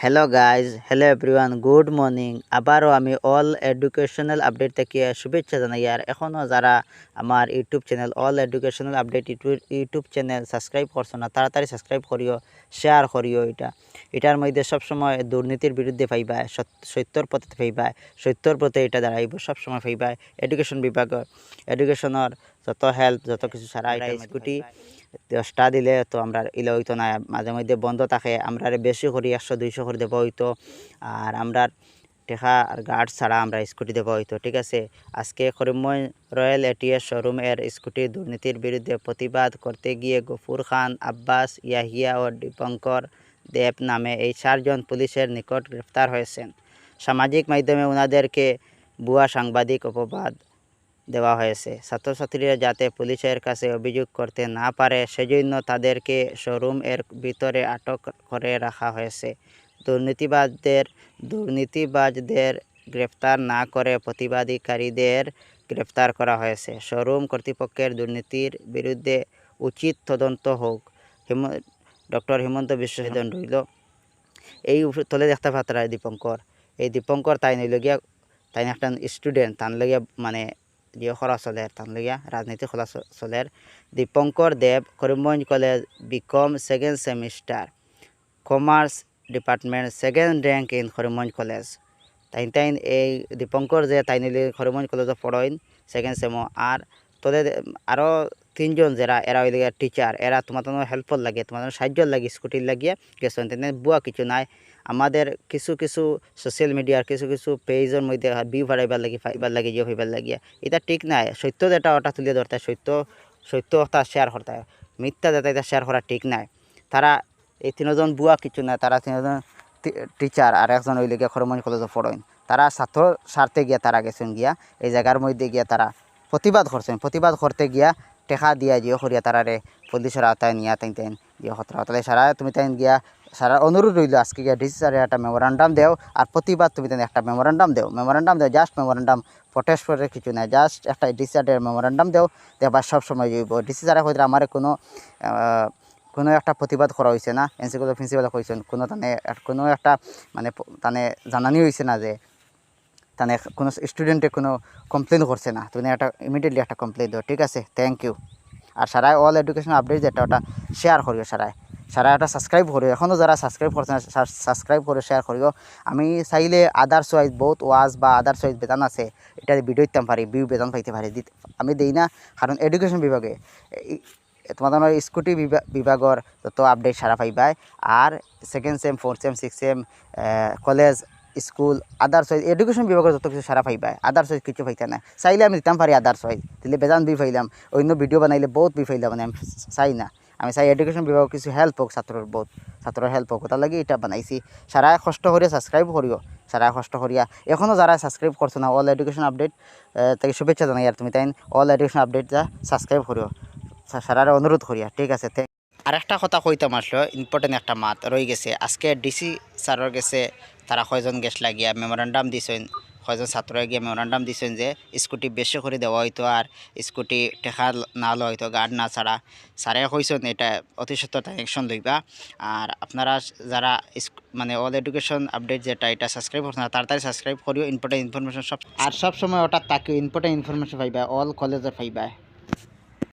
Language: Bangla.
Hello guys hello everyone good morning আবারও আমি অল এডুকেশনাল আপডেট থেকে শুভেচ্ছা জানাই, আর এখনও যারা আমার YouTube channel all educational update YouTube channel subscribe করছ না, তাড়াতাড়ি সাবস্ক্রাইব করিও শেয়ার করিও এটা। এটার মধ্যে সবসময় দুর্নীতির বিরুদ্ধে সত- সত্যর পথে পাইবা সত্যর পথে এটা দাঁড়াইব, সবসময় পাইবা এডুকেশন বিভাগের এডুকেশনের যত হেল্প যত কিছু সারা স্কুটি দশটা দিলে তো আমরা ইলে হইতো না মাঝে মধ্যে বন্ধ থাকে আমরা বেশি করি একশো দুইশো করে দেবো হইতো। আর আমরা টেকা আর গার্ড ছাড়া আমরা স্কুটি দেবো হইতো ঠিক আছে? আজকে করিমগঞ্জ রয়্যাল এটিএস শোরুম এর স্কুটি দুর্নীতির বিরুদ্ধে প্রতিবাদ করতে গিয়ে গফুর খান আব্বাস ইয়াহিয়া ও দীপঙ্কর দেব নামে এই চারজন পুলিশের নিকট গ্রেফতার হয়েছেন। সামাজিক মাধ্যমে ওনাদেরকে ভুয়া সাংবাদিক অপবাদ দেওয়া হয়েছে। ছাত্রছাত্রীরা যাতে পুলিশের কাছে অভিযোগ করতে না পারে, সেজন্য তাদেরকে শোরুম এর ভিতরে আটক করে রাখা হয়েছে। দুর্নীতিবাজদের দুর্নীতিবাজদের গ্রেফতার না করে প্রতিবাদীকারীদের গ্রেফতার করা হয়েছে। শোরুম কর্তৃপক্ষের দুর্নীতির বিরুদ্ধে উচিত তদন্ত হোক। হিম, ডক্টর হিমন্ত বিশ্ব শহীদন রইল। এই তলে দেখতে পাত্রা দীপঙ্কর। এই দীপঙ্কর তাই নইল গিয়া তাই একটা স্টুডেন্ট তান মানে যে খরা চলের তানলিয়া রাজনীতি খোলা চলের Dipankar Deb Karimganj college BCom second semester commerce department second rank in Karimganj college. তাইন তাইন এই দীপঙ্কর যে তাইনিলি করিমগঞ্জ কলেজত পড়ইন সেকেন্ড সেমো আর তোদের আরও তিনজন যারা, এরা ওই টিচার এরা তোমার হেল্পর লাগে, তোমার সাহায্য লাগে স্কুটির লাগিয়ে গেছেন তেনে বুয়া কিছু নাই। আমাদের কিছু কিছু সোশ্যাল মিডিয়ার কিছু কিছু পেজের মধ্যে ভিউ বাড়াইবার লাগি ফাইবার লাগে জিও ফাইবার লাগিয়া এটা ঠিক নাই, সত্য যেটা ওটা তুলে ধরতে সত্য সত্য ওটা শেয়ার করতে। মিথ্যা যেটা এটা শেয়ার করা ঠিক নাই। তারা এই তিনজন বুয়া কিছু না তারা তিনজন টিচার আর একজন ওই লেগে খরমঞ্জ কলেজে পড়েন তারা ছাত্র স্বার্থে গিয়া তারা গেছেন গিয়া, এই জায়গার মধ্যে গিয়া তারা প্রতিবাদ করছেন প্রতিবাদ করতে গিয়া টেকা দিয়া জিও করিয়া তারারে পুলিশের আওতায় নিয়া তাই তেন জিও খতরা তাহলে সারা তুমি তাই গিয়া সারা অনুরোধ রইল আজকে গিয়া ডিসি স্যারের একটা মেমোরান্ডাম দেও আর প্রতিবাদ তুমি তাই একটা মেমোরান্ডাম দেও। মেমোরান্ডাম দেও জাস্ট মেমোরান্ডাম প্রটেস্ট করে কিছু নাই জাস্ট একটা ডিসি স্যারের মেমোরান্ডাম দেও। দেবার সব সময় যাইব ডিসি স্যারে হয়তো আমার কোনো কোনো একটা প্রতিবাদ করা হয়েছে না। এনসিকুলের প্রিন্সিপাল কইছেন কোনো তানে, কোনো একটা মানে তানে জানানি হয়েছে না যে তানে কোনো স্টুডেন্টে কোনো কমপ্লেন করছে না। তুমি একটা ইমিডিয়েটলি একটা কমপ্লেন দাও, ঠিক আছে? থ্যাংক ইউ আর সারাই অল এডুকেশন আপডেট যেটা, ওটা শেয়ার করিও সারাই। সারা ওটা সাবস্ক্রাইব করিও। এখনও যারা সাবস্ক্রাইব করছে না সাবস্ক্রাইব করে শেয়ার করিও। আমি চাইলে আদার্স ওয়াইজ বহুত ওয়াজ বা আদার্স ওয়াইজ বেতন আছে, এটা ভিডিও দিতাম পারি ভিউ বেতন পাইতে পারি। দিতে আমি দিই না, কারণ এডুকেশন বিভাগে তোমাদের স্কুটি বিভাগর যত আপডেট সারা পাইবাই। আর second sem fourth sem six sem college school others wise education বিভাগের যত কিছু সারা পাইবাই আদার্স ওয়াইজ কিছু পাইতে না চাইলে আমি দিতাম পারি আদার্স ওয়াইজ দিলে বেজান বি পাইলাম অন্য ভিডিও বানাইলে বহুত বি পাইলাম মানে আমি চাই না। আমি চাই এডুকেশন বিভাগ কিছু হেল্প হোক ছাত্রর বহুত ছাত্রর হেল্প হোক তার লাগে এটা বানাইছি। সারা কষ্ট করিয়া সাবস্ক্রাইব করিও সারা কষ্ট করিয়া এখনও যারা সাবস্ক্রাইব করছ না অল এডুকেশন আপডেট তাকে শুভেচ্ছা জানাই আর তুমি তাই অল এডুকেশন আপডেট যা সাবস্ক্রাইব করিও সারারে অনুরোধ করিয়া ঠিক আছে আর একটা কথা কইতাম আসলো ইম্পর্টেন্ট একটা মাত রয়ে গেছে। আজকে ডিসি স্যারের গেছে, তারা কয়জন গেছ লাগিয়া মেমোরান্ডাম দিছেন, কয়জন ছাত্র গিয়ে মেমোরান্ডাম দিছেন যে স্কুটি বেশি করে দেওয়া হইতো আর স্কুটি টেকা না লওয়া হইতো গার্ড না ছাড়া। স্যারে কইছেন এটা অতি সত্তর অ্যাকশন লইবা। আর আপনারা যারা মানে অল এডুকেশন আপডেট যেটা, এটা সাবস্ক্রাইব করছেন তাড়াতাড়ি সাবস্ক্রাইব করিও ইম্পর্টেন্ট ইনফরমেশন সব আর সব সময় ওটা তাকে ইম্পর্টেন্ট ইনফরমেশন পাইবা অল কলেজে পাইবা।